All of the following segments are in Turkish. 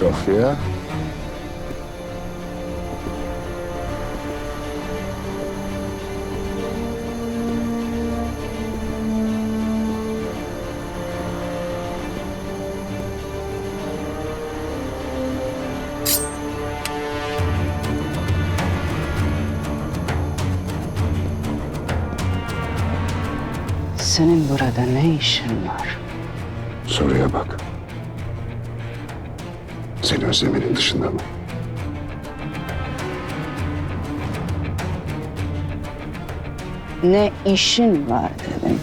Sofya. Senin burada ne işin var? Soruya bak. Seni özlemenin dışında mı? Ne işin var dedim.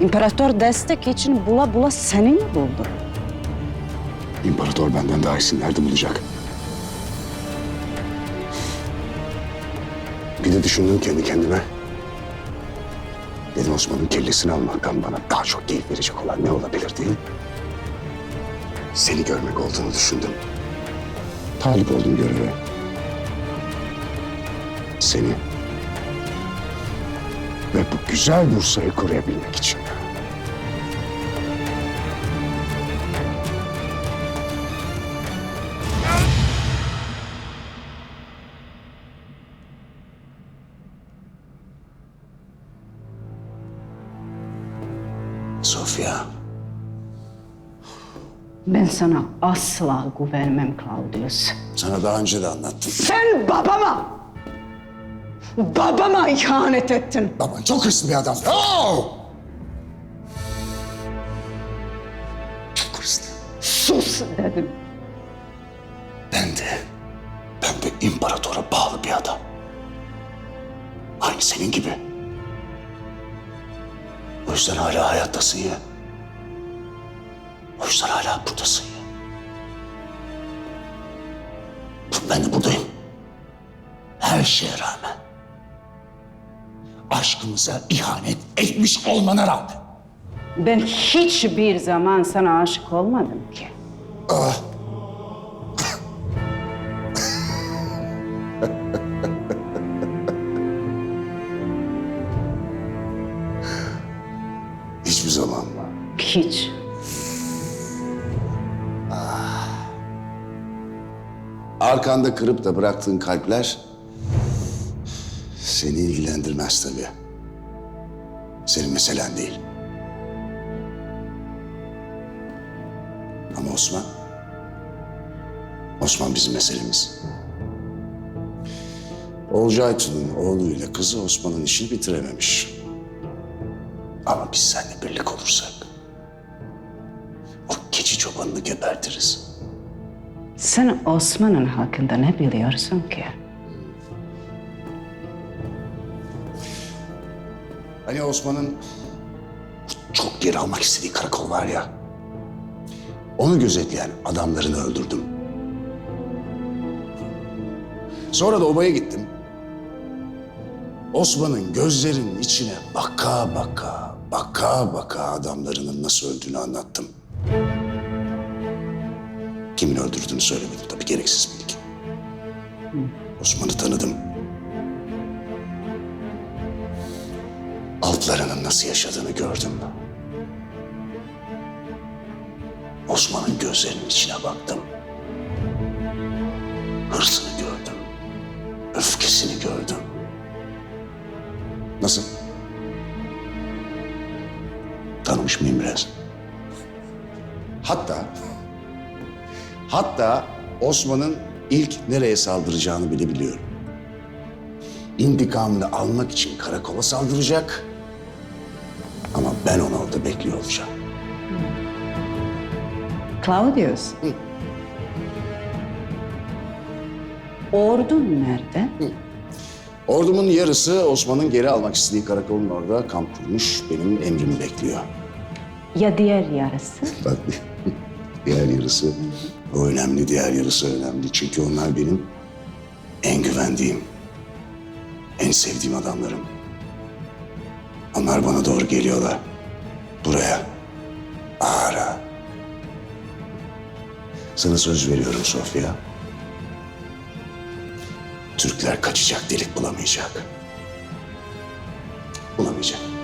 İmparator destek için bula bula seni mi buldu? İmparator benden daha iyisini nerede bulacak? Bir de düşündüm kendi kendime. Dedim Osman'ın kellesini almaktan bana daha çok keyif verecek olan ne olabilir değil Seni görmek olduğunu düşündüm. Talip oldum göreve. Seni ve bu güzel Bursa'yı koruyabilmek için. Sofya. Ben sana asla güvenmem Claudius. Sana daha önce de anlattım. Sen babama, babama ihanet ettin. Baban çok hırslı bir adam. Oh! Çok hırslı. Sus dedim. Ben de, ben de imparatora bağlı bir adam. Aynı senin gibi. Yüzden hala hayattasın ya. O yüzden hala buradasın ya. Ben de buradayım. Her şeye rağmen. Aşkımıza ihanet etmiş olmana rağmen. Ben hiçbir zaman sana aşık olmadım ki. Hiçbir Hiç. Arkanda kırıp da bıraktığın kalpler seni ilgilendirmez tabii. Senin meselen değil. Ama Osman, Osman bizim meselemiz. Olcaytun'un oğluyla kızı Osman'ın işini bitirememiş. Ama biz seninle birlik olursak çobanını gebertiriz. Sen Osman'ın hakkında ne biliyorsun ki? Hani Osman'ın çok geri almak istediği karakol var ya. Onu gözetleyen adamlarını öldürdüm. Sonra da obaya gittim. Osman'ın gözlerinin içine baka baka, baka baka adamlarının nasıl öldüğünü anlattım. Kimin öldürdüğünü söylemedim tabii gereksiz bilgi. Osman'ı tanıdım. altlarının nasıl yaşadığını gördüm. Osman'ın gözlerinin içine baktım. Hırsını gördüm. Öfkesini gördüm. Nasıl? Tanımış mıyım biraz? Hatta, hatta Osman'ın ilk nereye saldıracağını bile biliyorum. İntikamını almak için karakola saldıracak. Ama ben onu orada bekliyor olacağım. Claudius. Ordun nerede? Ordumun yarısı Osman'ın geri almak istediği karakolun orada kamp kurmuş. Benim emrimi bekliyor. Ya diğer yarısı? Bak diğer yarısı o önemli, diğer yarısı önemli. Çünkü onlar benim en güvendiğim, en sevdiğim adamlarım. Onlar bana doğru geliyorlar. Buraya. Ağra. Sana söz veriyorum Sofya. Türkler kaçacak delik bulamayacak. Bulamayacak.